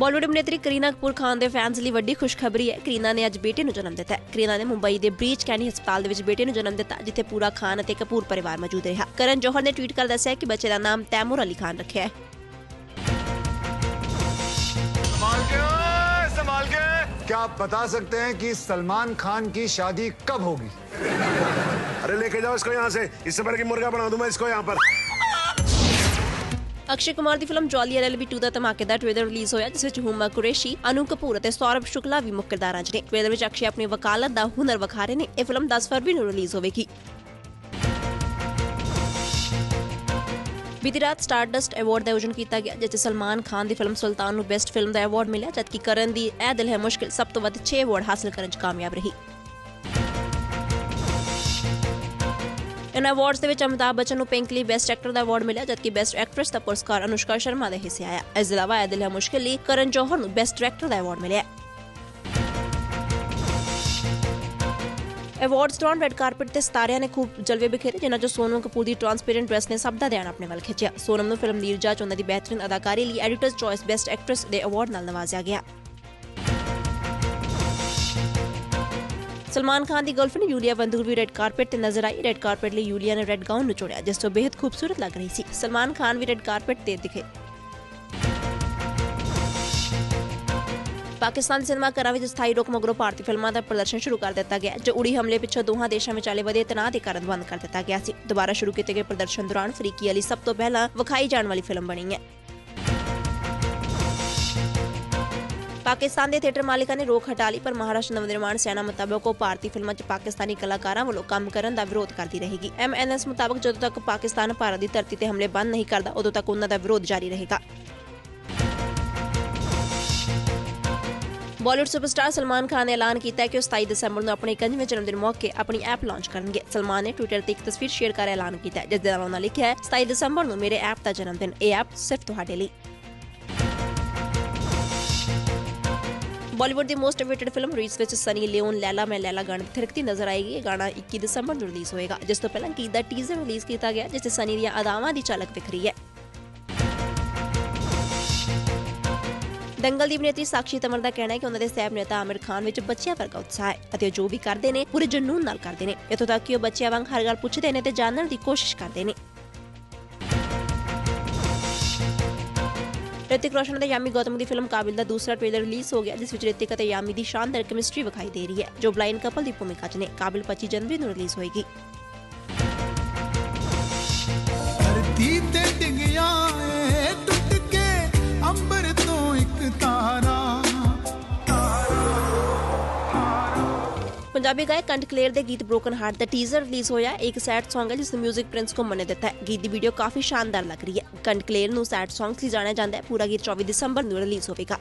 ਬਾਲੀਵੁੱਡ ਅਭਿਨੇਤਰੀ ਕਰੀਨਾ ਕਪੂਰ ਖਾਨ ਦੇ ਫੈਨਸ ਲਈ ਵੱਡੀ ਖੁਸ਼ਖਬਰੀ ਹੈ ਕਰੀਨਾ ਨੇ ਅੱਜ ਬੇਟੇ ਨੂੰ ਜਨਮ ਦਿੱਤਾ ਹੈ ਕਰੀਨਾ ਨੇ ਮੁੰਬਈ ਦੇ ਬ੍ਰੀਚ ਕੈਨੀ ਹਸਪਤਾਲ ਦੇ ਵਿੱਚ ਬੇਟੇ ਨੂੰ ਜਨਮ ਦਿੱਤਾ ਜਿੱਥੇ ਪੂਰਾ ਖਾਨ ਅਤੇ ਕਪੂਰ ਪਰਿਵਾਰ ਮੌਜੂਦ ਰਿਹਾ ਕਰਨ ਜੋਹਰ ਨੇ ਟਵੀਟ ਕਰ ਦੱਸਿਆ ਕਿ ਬੱਚੇ ਦਾ ਨਾਮ ਤੈਮੂਰ ਅਲੀ ਖਾਨ ਰੱਖਿਆ ਹੈ संभाल के ओए, संभाल के क्या आप बता सकते हैं कि सलमान खान की शादी कब होगी अरे लेके जाओ इसको यहाँ से इससे पहले कि मुर्गा बना दूं मैं इसको यहाँ पर ਅਕਸ਼ੇ ਕੁਮਾਰ ਦੀ ਫਿਲਮ ਜੌਲੀ ਐਲਐਲਬੀ 2 ਦਾ ਧਮਾਕੇਦਾਰ ਟ੍ਰੇਲਰ ਰਿਲੀਜ਼ ਹੋਇਆ, ਜਿਸ ਵਿੱਚ ਹੁਮਾ ਕੁਰੇਸ਼ੀ, ਅਨੂ ਕਪੂਰ ਅਤੇ ਸੌਰਭ ਸ਼ੁਕਲਾ ਵੀ ਮੁੱਖ ਕਿਰਦਾਰਾਂ 'ਚ ਨੇ। ਟ੍ਰੇਲਰ ਵਿੱਚ ਅਕਸ਼ੇ ਆਪਣੀ ਵਕਾਲਤ ਦਾ ਹੁਨਰ ਵਿਖਾ ਰਹੇ ਨੇ। ਇਹ ਫਿਲਮ 10 ਫਰਵਰੀ ਨੂੰ ਰਿਲੀਜ਼ ਹੋਵੇਗੀ। ਬੀਤੀ ਰਾਤ ਸਟਾਰਡਸਟ ਅਵਾਰਡ ਦਾ ਆਯੋਜਨ ਕੀਤਾ ਗਿਆ ਜਿਸ 'ਚ ਸਲਮਾਨ ਖਾਨ ਦੀ ਫਿਲਮ ਸੁਲਤਾਨ ਨੂੰ ਬੈਸਟ ਫਿਲਮ ਦਾ ਅਵਾਰਡ ਮਿਲਿਆ, ਜਦਕਿ ਕਰਨ ਦੀ ਇਹ ਦਿਲ ਹੈ ਮੁਸ਼ਕਿਲ, ਸਭ ਤੋਂ ਵੱਧ 6 ਅਵਾਰਡ ਹਾਸਲ ਕਰਨ 'ਚ ਕਾਮਯਾਬ ਰਹੀ। ਇਨ ਅਵਾਰਡਸ ਦੇ ਵਿੱਚ ਅਮਿਤਾਭ ਬੱਚਨ ਨੂੰ ਪਿੰਕ ਲਈ ਬੈਸਟ ਐਕਟਰ ਦਾ ਅਵਾਰਡ ਮਿਲਿਆ, ਜਦਕਿ ਬੈਸਟ ਐਕਟਰੈਸ ਦਾ ਪੁਰਸਕਾਰ ਅਨੁਸ਼ਕਾ ਸ਼ਰਮਾ ਦੇ ਹਿੱਸੇ ਆਇਆ। ਇਸ ਦੇ ਇਲਾਵਾ ਇਹ ਮੁਸ਼ਕਿਲ ਲਈ ਕਰਨ ਜੋਹਰ ਨੂੰ ਬੈਸਟ ਡਾਇਰੈਕਟਰ ਦਾ ਅਵਾਰਡ ਮਿਲਿਆ। ਅਵਾਰਡਸ ਦੌਰਾਨ ਰੈੱਡ ਕਾਰਪਟ ਤੇ ਸਿਤਾਰਿਆਂ ਨੇ ਖੂਬ ਜਲਵੇ ਬਿਖੇਰੇ ਜਿਨ੍ਹਾਂ 'ਚ ਸੋਨਮ ਕਪੂਰ ਦੀ ਟ੍ਰਾਂਸਪੇਰੈਂਟ ਡਰੈਸ ਨੇ ਸਭ ਦਾ ਧਿਆਨ ਆਪਣੇ ਵੱਲ ਖਿੱਚਿਆ। ਸੋਨਮ ਨੂੰ ਫਿਲਮ ਨੀਰਜਾ 'ਚ ਉਹਨਾਂ ਦੀ ਬਿਹਤਰੀਨ ਅਦਾਕਾਰੀ ਲਈ ਐਡੀਟਰਸ ਚੋਇਸ ਬੈਸਟ ਐਕਟ੍ਰੈਸ ਦੇ ਅਵਾਰਡ ਨਾਲ ਨਵਾਜ਼ਿਆ ਗਿਆ। ਸਲਮਾਨ ਖਾਨ ਦੀ ਗਰਲਫ੍ਰੈਂਡ ਯੂਲੀਆ ਵੰਦੂਰ ਵੀ ਰੈੱਡ ਕਾਰਪਟ ਤੇ ਨਜ਼ਰ ਆਈ ਰੈੱਡ ਕਾਰਪਟ ਲਈ ਯੂਲੀਆ ਨੇ ਰੈੱਡ ਗਾਊਨ ਨੂੰ ਚੁਣਿਆ ਜਿਸ ਤੋਂ ਬੇहद ਖੂਬਸੂਰਤ ਲੱਗ ਰਹੀ ਸੀ ਸਲਮਾਨ ਖਾਨ ਵੀ ਰੈੱਡ ਕਾਰਪਟ ਤੇ ਦਿਖੇ ਪਾਕਿਸਤਾਨ ਸਿਨੇਮਾ ਘਰਾਂ ਵਿੱਚ ਸਥਾਈ ਰੋਕ ਮਗਰੋਂ ਭਾਰਤੀ ਫਿਲਮਾਂ ਦਾ ਪ੍ਰਦਰਸ਼ਨ ਸ਼ੁਰੂ ਕਰ ਦਿੱਤਾ ਗਿਆ ਜੋ ਉੜੀ ਹਮਲੇ ਪਿੱਛੋਂ ਦੋਹਾਂ ਦੇਸ਼ਾਂ ਵਿਚਾਲੇ ਵਧੇ ਤਣਾਅ ਦੇ ਕਾਰਨ ਬੰਦ ਕਰ ਦਿੱਤਾ ਗਿਆ ਸੀ ਦੁਬਾਰਾ ਸ਼ੁਰੂ ਕੀਤੇ ਗਏ ਪ੍ਰਦਰਸ਼ਨ ਦੌਰਾਨ ਫਰੀਕੀ ਅਲੀ ਸਭ ਤੋਂ ਪਹਿਲਾਂ ਵਿਖਾਈ ਜਾਣ ਵਾਲੀ ਫਿਲਮ ਬਣੀ ਹੈ ਪਾਕਿਸਤਾਨ ਦੇ ਥੀਏਟਰ ਮਾਲਕਾਂ ਨੇ ਰੋਕ ਹਟਾ ਲਈ ਪਰ ਮਹਾਰਾਸ਼ਟਰ ਨਵ ਨਿਰਮਾਣ ਸੈਨਾ ਮੁਤਾਬਕ ਉਹ ਭਾਰਤੀ ਫਿਲਮਾਂ 'ਚ ਪਾਕਿਸਤਾਨੀ ਕਲਾਕਾਰਾਂ ਵੱਲੋਂ ਕੰਮ ਕਰਨ ਦਾ ਵਿਰੋਧ ਕਰਦੀ ਰਹੇਗੀ। ਐਮਐਨਐਸ ਮੁਤਾਬਕ ਜਦੋਂ ਤੱਕ ਪਾਕਿਸਤਾਨ ਭਾਰਤ ਦੀ ਧਰਤੀ ਤੇ ਹਮਲੇ ਬੰਦ ਨਹੀਂ ਕਰਦਾ ਉਦੋਂ ਤੱਕ ਉਹਨਾਂ ਦਾ ਵਿਰੋਧ ਜਾਰੀ ਰਹੇਗਾ। ਬਾਲੀਵੁੱਡ ਸੁਪਰਸਟਾਰ ਸਲਮਾਨ ਖਾਨ ਨੇ ਐਲਾਨ ਕੀਤਾ ਹੈ ਕਿ ਉਹ 27 ਦਸੰਬਰ ਨੂੰ ਆਪਣੇ 51ਵੇਂ ਜਨਮ ਦਿਨ ਮੌਕੇ ਆਪਣੀ ਐਪ ਲਾਂਚ ਕਰਨਗੇ। ਸਲਮਾਨ ਨੇ ਟਵਿੱਟਰ ਤੇ ਇੱਕ ਤਸਵੀਰ ਸ਼ੇਅਰ ਕਰ ਐਲਾਨ ਕੀਤਾ ਹੈ, ਜਿਸ ਦੇ ਨਾਲ ਉਹਨਾਂ ਲਿਖਿਆ ਹੈ 27 ਦਸੰਬਰ ਨੂੰ ਮੇਰੇ ਐਪ ਦਾ ਜਨਮ ਦਿਨ। ਇਹ ਐਪ ਸਿਰਫ ਤੁਹਾਡੇ ਲਈ। ਬਾਲੀਵੁੱਡ ਦੀ ਮੋਸਟ ਅਵੇਟਡ ਫਿਲਮ ਰੀਸ ਵਿੱਚ ਸਨੀ ਲਿਓਨ ਲੈਲਾ ਮੈਂ ਲੈਲਾ ਗਾਣੇ ਤੇ ਥਿਰਕਦੀ ਨਜ਼ਰ ਆਏਗੀ। ਇਹ ਗਾਣਾ 21 ਦਸੰਬਰ ਨੂੰ ਰਿਲੀਜ਼ ਹੋਏਗਾ, ਜਿਸ ਤੋਂ ਪਹਿਲਾਂ ਗੀਤ ਦਾ ਟੀਜ਼ਰ ਰਿਲੀਜ਼ ਕੀਤਾ ਗਿਆ, ਜਿਸ 'ਚ ਸਨੀ ਦੀਆਂ ਅਦਾਵਾਂ ਦੀ ਝਲਕ ਦਿਖ ਰਹੀ ਹੈ। ਦੰਗਲ ਦੀ ਅਭਿਨੇਤਰੀ ਸਾਕਸ਼ੀ ਤਮਰ ਦਾ ਕਹਿਣਾ ਹੈ ਕਿ ਉਹਨਾਂ ਦੇ ਸਹਿਬ ਨੇਤਾ ਆਮਿਰ ਖਾਨ ਵਿੱਚ ਬੱਚਿਆਂ ਵਰਗਾ ਉਤਸ਼ਾਹ ਹੈ ਅਤੇ ਉਹ ਜੋ ਵੀ ਕਰਦੇ ਨੇ, ਪੂਰੇ ਜਨੂਨ ਨਾਲ ਕਰਦੇ ਨੇ। ਇਥੋਂ ਤੱਕ ਕਿ ਉਹ ਬੱਚਿਆਂ ਵਾਂਗ ਹਰ ਗੱਲ ਪੁੱਛਦੇ ਨੇ ਤੇ ਜਾਣਨ ਦੀ ਕੋਸ਼ਿਸ਼ ਕਰਦੇ ਨੇ। ਰਿਤਿਕ ਰੋਸ਼ਨ ਅਤੇ ਯਾਮੀ ਗੌਤਮ ਦੀ ਫਿਲਮ ਕਾਬਿਲ ਦਾ ਦੂਸਰਾ ਟ੍ਰੇਲਰ ਰਿਲੀਜ਼ ਹੋ ਗਿਆ, ਜਿਸ ਵਿੱਚ ਰਿਤਿਕ ਅਤੇ ਯਾਮੀ ਦੀ ਸ਼ਾਨਦਾਰ ਕੈਮਿਸਟਰੀ ਵਿਖਾਈ ਦੇ ਰਹੀ ਹੈ, ਜੋ ਬਲਾਈਂਡ ਕਪਲ ਦੀ ਭੂਮਿਕਾ 'ਚ ਨੇ। ਕਾਬਿਲ 25 ਜਨਵਰੀ ਨੂੰ ਰਿਲੀਜ਼ ਹੋਏਗੀ। ਪੰਜਾਬੀ ਗਾਇਕ ਕੰਠ ਕਲੇਰ ਦੇ ਗੀਤ ਬ੍ਰੋਕਨ ਹਾਰਟ ਦਾ ਟੀਜ਼ਰ ਰਿਲੀਜ਼ ਹੋਇਆ ਇੱਕ ਸੈਡ Song ਹੈ ਜਿਸ ਨੂੰ 뮤직 ਪ੍ਰਿੰਸ ਘੁੰਮਣ ਨੇ ਦਿੱਤਾ ਹੈ। ਗੀਤ ਦੀ ਵੀਡੀਓ ਕਾਫੀ ਸ਼ਾਨਦਾਰ ਲੱਗ ਰਹੀ ਹੈ। ਕੰਠ ਕਲੇਰ ਨੂੰ ਸੈਡ Songs ਲਈ ਜਾਣਿਆ ਜਾਂਦਾ ਹੈ। ਪੂਰਾ ਗੀਤ 24 ਦਸੰਬਰ ਨੂੰ ਰਿਲੀਜ਼ ਹੋਵੇਗਾ।